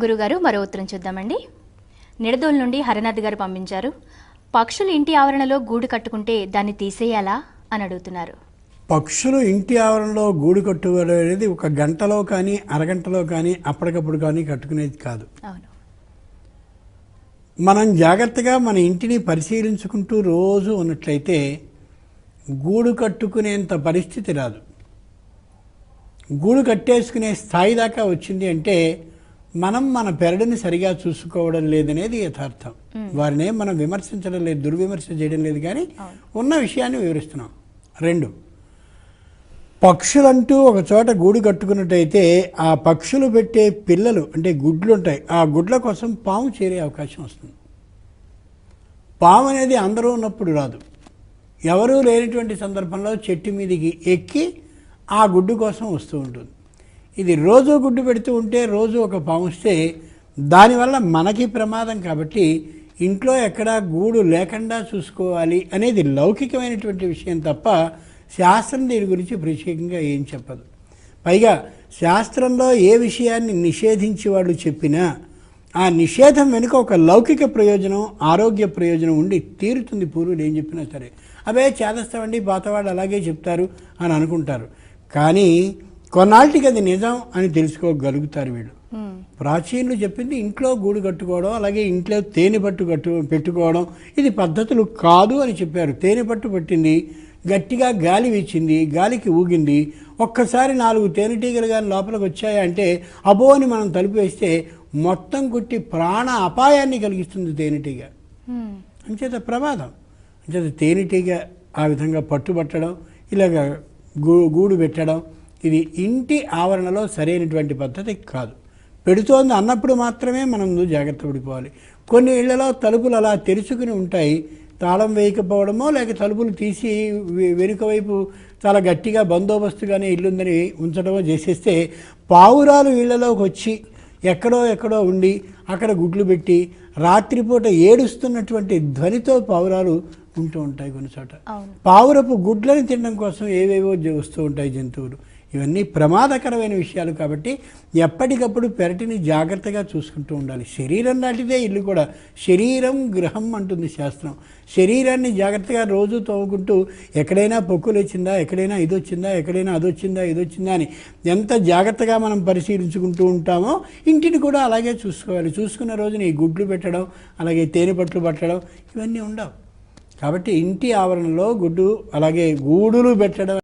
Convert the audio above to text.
గురుగారు మరో ఉత్తరం చూద్దామండి. నిడదోలు నుండి హరినాథ్ గారు పంపించారు. పక్షులు ఇంటి ఆవరణలో గూడు కట్టుకుంటే దాన్ని తీసేయాలా అని అడుగుతున్నారు. పక్షులు ఇంటి ఆవరణలో గూడు కట్టుకోవడం అనేది ఒక గంటలో కానీ అరగంటలో కానీ అప్పటికప్పుడు కానీ కట్టుకునేది కాదు. అవును. మనం జాగ్రత్తగా మన ఇంటిని పరిశీలించుకుంటూ రోజు ఉన్నట్లయితే గూడు కట్టుకునేంత పరిస్థితి రాదు. గూడు కట్టేసుకునే స్థాయి దాకా వచ్చింది అంటే మనం మన పెరడుని సరిగా చూసుకోవడం లేదనేది యథార్థం. వారినే మనం విమర్శించడం లేదు దుర్విమర్శ చేయడం లేదు కానీ ఉన్న విషయాన్ని వివరిస్తున్నాం. రెండు పక్షులంటూ ఒక చోట గూడు కట్టుకున్నట్టయితే ఆ పక్షులు పెట్టే పిల్లలు అంటే గుడ్లు ఉంటాయి ఆ గుడ్ల కోసం పాము చేరే అవకాశం వస్తుంది. పాము అనేది అందరూ ఉన్నప్పుడు రాదు. ఎవరూ లేనటువంటి సందర్భంలో చెట్టు మీదకి ఎక్కి ఆ గుడ్డు కోసం వస్తూ ఉంటుంది. ఇది రోజు గుడ్డు పెడుతూ ఉంటే రోజు ఒక పాముస్తే దానివల్ల మనకి ప్రమాదం కాబట్టి ఇంట్లో ఎక్కడా గూడు లేకుండా చూసుకోవాలి అనేది లౌకికమైనటువంటి విషయం తప్ప శాస్త్రం దీని గురించి ప్రత్యేకంగా ఏం చెప్పదు. పైగా శాస్త్రంలో ఏ విషయాన్ని నిషేధించి వాళ్ళు చెప్పినా ఆ నిషేధం వెనుక ఒక లౌకిక ప్రయోజనం ఆరోగ్య ప్రయోజనం ఉండి తీరుతుంది పూర్వులు ఏం చెప్పినా సరే. అవే చేదస్తామండి పాతవాళ్ళు అలాగే చెప్తారు అని అనుకుంటారు. కానీ కొన్నాళ్ళకి అది నిజం అని తెలుసుకోగలుగుతారు వీళ్ళు. ప్రాచీనులు చెప్పింది ఇంట్లో గూడు కట్టుకోవడం అలాగే ఇంట్లో తేనె పట్టు కట్టు పెట్టుకోవడం ఇది పద్ధతులు కాదు అని చెప్పారు. తేనె పట్టు పట్టింది గట్టిగా గాలి వీచింది గాలికి ఊగింది ఒక్కసారి నాలుగు తేనెటీగలు కానీ లోపలికి వచ్చాయంటే అబో అని మనం తలుపు వేస్తే మొత్తం కొట్టి ప్రాణ అపాయాన్ని కలిగిస్తుంది తేనెటీగ అంచేత ప్రమాదం. అంచేత తేనెటీగ ఆ విధంగా పట్టుబట్టడం ఇలాగ గూ గూడు పెట్టడం ఇది ఇంటి ఆవరణలో సరైనటువంటి పద్ధతి కాదు. పెడుతోంది అన్నప్పుడు మాత్రమే మనం జాగ్రత్త పడిపోవాలి. కొన్ని ఇళ్ళలో తలుపులు అలా తెరుచుకుని ఉంటాయి. తాళం వేయకపోవడమో లేక తలుపులు తీసి వెనుక వైపు చాలా గట్టిగా బందోబస్తుగానే ఇల్లుందని ఉంచడమో చేసేస్తే పావురాలు ఇళ్ళలోకి వచ్చి ఎక్కడో ఎక్కడో ఉండి అక్కడ గుడ్లు పెట్టి రాత్రిపూట ఏడుస్తున్నటువంటి ధ్వనితో పావురాలు ఉంటూ ఉంటాయి కొన్ని చోట పావురపు గుడ్లను తినడం కోసం ఏవేవో వస్తూ ఉంటాయి జంతువులు. ఇవన్నీ ప్రమాదకరమైన విషయాలు కాబట్టి ఎప్పటికప్పుడు పెరటిని జాగ్రత్తగా చూసుకుంటూ ఉండాలి. శరీరం లాంటిదే ఇల్లు కూడా. శరీరం గృహం అంటుంది శాస్త్రం. శరీరాన్ని జాగ్రత్తగా రోజు తవ్వుకుంటూ ఎక్కడైనా పొక్కులు వచ్చిందా ఎక్కడైనా ఇది వచ్చిందా ఎక్కడైనా అది వచ్చిందా ఇది వచ్చిందా అని ఎంత జాగ్రత్తగా మనం పరిశీలించుకుంటూ ఉంటామో ఇంటిని కూడా అలాగే చూసుకోవాలి. చూసుకున్న రోజున ఈ గుడ్లు పెట్టడం అలాగే తేనె పట్లు పట్టడం ఇవన్నీ ఉండవు. కాబట్టి ఇంటి ఆవరణలో గుడ్డు అలాగే గూడులు పెట్టడం